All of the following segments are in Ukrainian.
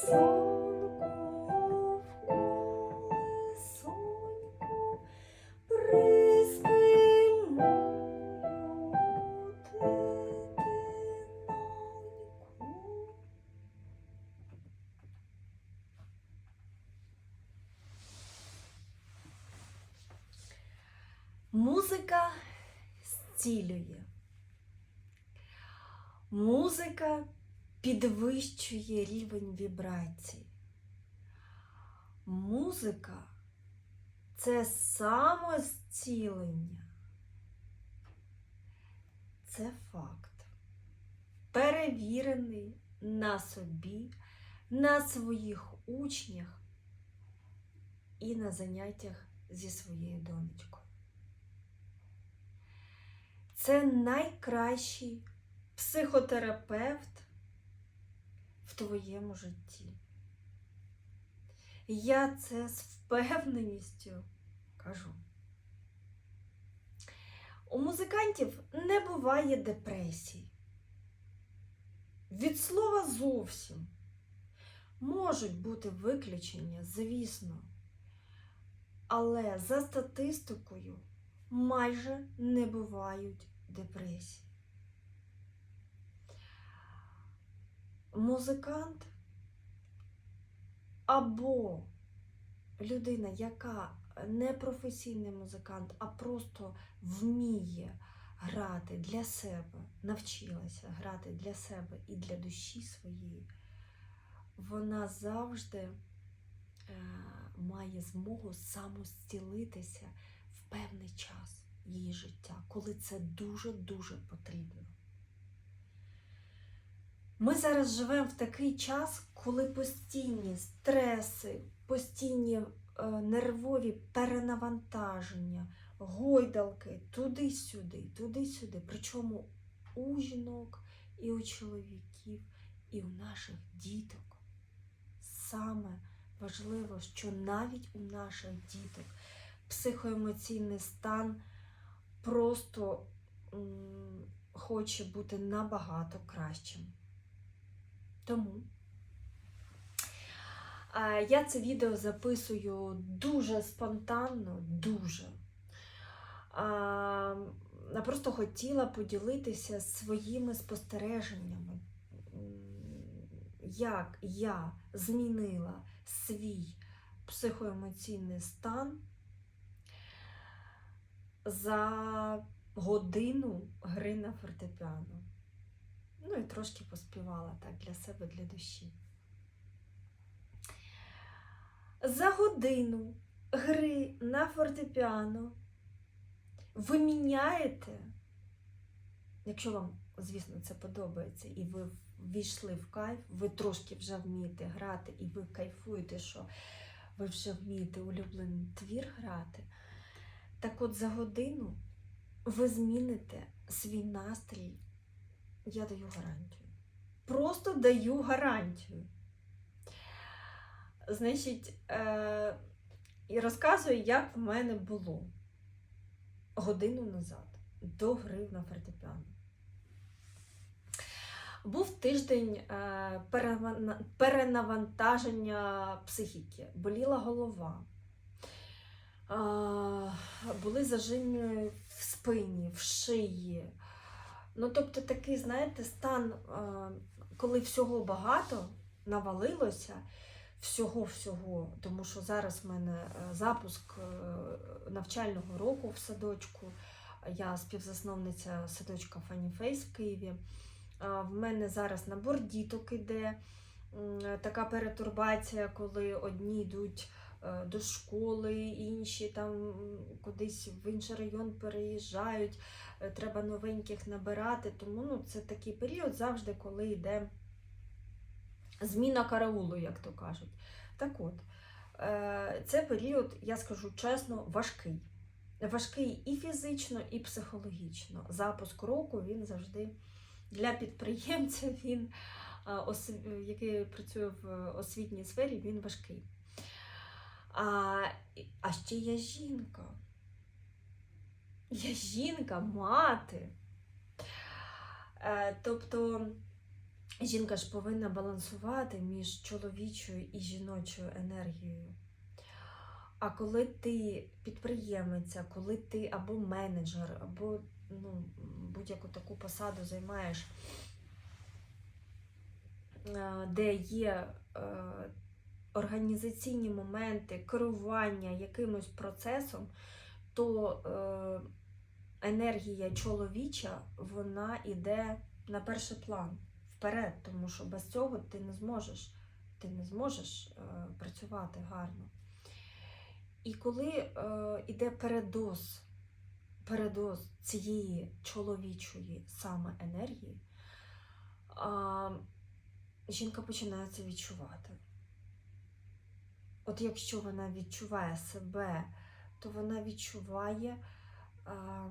Сонку колесоньку дитиноньку. Музика зцілює. Музика підвищує рівень вібрацій. Музика це самозцілення. Це факт. Перевірений на собі, на своїх учнях і на заняттях зі своєю донечкою. Це найкращий психотерапевт твоєму житті. Я це з впевненістю кажу. У музикантів не буває депресій. Від слова зовсім можуть бути виключення, звісно. Але за статистикою майже не бувають депресій. Музикант або людина, яка не професійний музикант, а просто вміє грати для себе, навчилася грати для себе і для душі своєї, вона завжди е, має змогу самостілитися в певний час її життя, коли це дуже-дуже потрібно. Ми зараз живемо в такий час, коли постійні стреси, постійні е, нервові перенавантаження, гойдалки туди-сюди, туди-сюди. Причому у жінок і у чоловіків, і у наших діток. Саме важливо, що навіть у наших діток психоемоційний стан просто хоче бути набагато кращим. Тому я це відео записую дуже спонтанно, дуже. Я просто хотіла поділитися своїми спостереженнями, як я змінила свій психоемоційний стан за годину гри на фортепіано. Ну і трошки поспівала так для себе, для душі. За годину гри на фортепіано ви міняєте, якщо вам, звісно, це подобається, і ви ввійшли в кайф, ви трошки вже вмієте грати, і ви кайфуєте, що ви вже вмієте улюблений твір грати. Так от за годину ви зміните свій настрій я даю гарантію. Просто даю гарантію. Значить, е- і розказую, як в мене було годину назад до гри на фортепіано. Був тиждень е- перенавантаження психіки, боліла голова. Е, були зажими в спині, в шиї. Ну, тобто такий, знаєте, стан, е, коли всього багато навалилося, всього-всього, тому що зараз в мене е, запуск е, навчального року в садочку, я співзасновниця садочка Funny Face в Києві. В мене зараз набор діток іде, така перетурбація, коли одні йдуть до школи, інші там кудись в інший район переїжджають е, треба новеньких набирати. Тому ну, це такий період завжди, коли йде зміна караулу, як то кажуть. Так от, е, це період, я скажу чесно, важкий. Важкий і фізично, і психологічно. Запуск року він завжди для підприємця, він, е, який працює в освітній сфері, він важкий. А, а ще я жінка. Я жінка, мати. Е, тобто жінка ж повинна балансувати між чоловічою і жіночою енергією. А коли ти підприємиця, коли ти або менеджер, або ну, будь-яку таку посаду займаєш, е, де є е, організаційні моменти, керування якимось процесом, то е, енергія чоловіча вона йде на перший план вперед, тому що без цього ти не зможеш, ти не зможеш е, працювати гарно. І коли е, йде передоз, передоз цієї чоловічої саме енергії, а, жінка починає це відчувати. От якщо вона відчуває себе, то вона відчуває, а,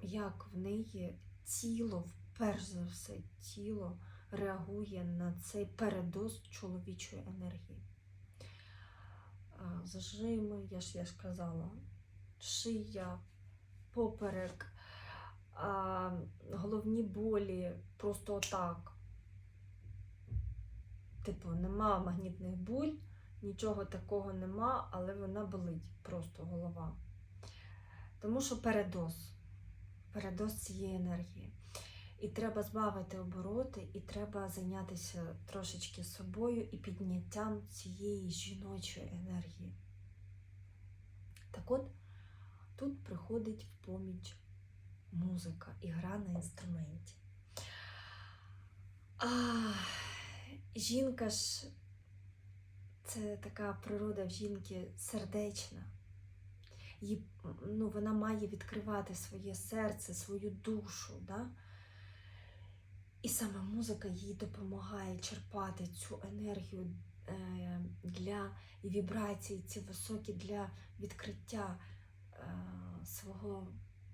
як в неї тіло, перш за все, тіло реагує на цей передоз чоловічої енергії. А, Зажими, я ж я ж казала, шия, поперек, а, головні болі, просто отак. Типу, нема магнітних буль, нічого такого нема, але вона болить просто голова. Тому що передоз, передоз цієї енергії. І треба збавити обороти, і треба зайнятися трошечки собою і підняттям цієї жіночої енергії. Так от, тут приходить в поміч музика і гра на інструменті. А, жінка ж це така природа в жінки сердечна. Їй, ну, вона має відкривати своє серце, свою душу. Да? І саме музика їй допомагає черпати цю енергію е, для і вібрації, ці високі для відкриття е, свого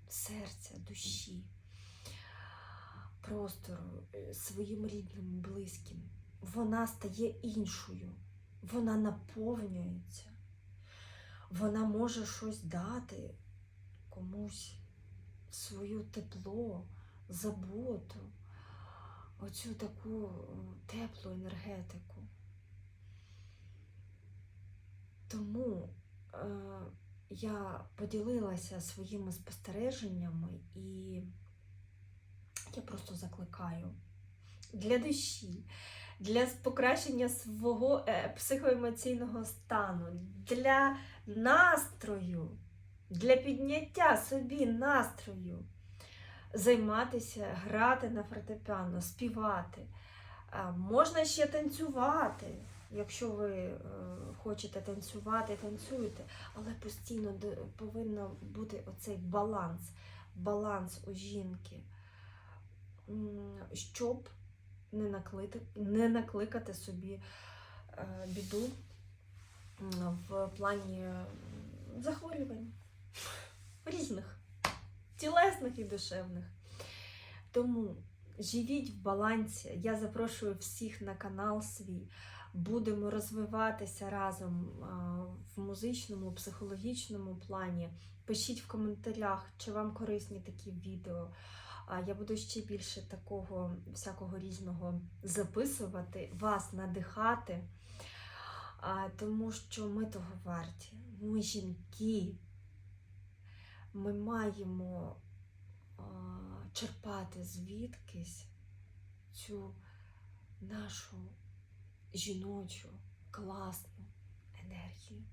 серця, душі, простору, е, своїм рідним, близьким. Вона стає іншою, вона наповнюється, вона може щось дати комусь свою тепло, заботу оцю таку е, теплу енергетику. Тому е, я поділилася своїми спостереженнями і я просто закликаю для душі, для покращення свого е, психоемоційного стану, для настрою, для підняття собі настрою займатися, грати на фортепіано, співати. Можна ще танцювати. Якщо ви е, хочете танцювати, танцюйте, але постійно повинен бути оцей баланс, баланс у жінки, щоб не, наклити, не накликати собі е, біду в плані захворювань різних тілесних і душевних. Тому живіть в балансі. Я запрошую всіх на канал свій. Будемо розвиватися разом в музичному, психологічному плані. Пишіть в коментарях, чи вам корисні такі відео. А Я буду ще більше такого всякого різного записувати, вас надихати, тому що ми того варті. Ми жінки, ми маємо черпати звідкись цю нашу жіночу класну енергію.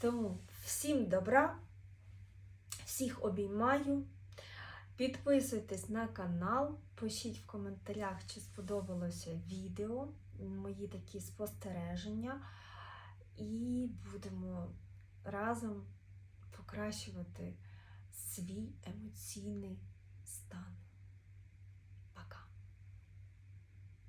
Тому всім добра, всіх обіймаю. Підписуйтесь на канал, пишіть в коментарях, чи сподобалося відео, мої такі спостереження, і будемо разом покращувати свій емоційний стан.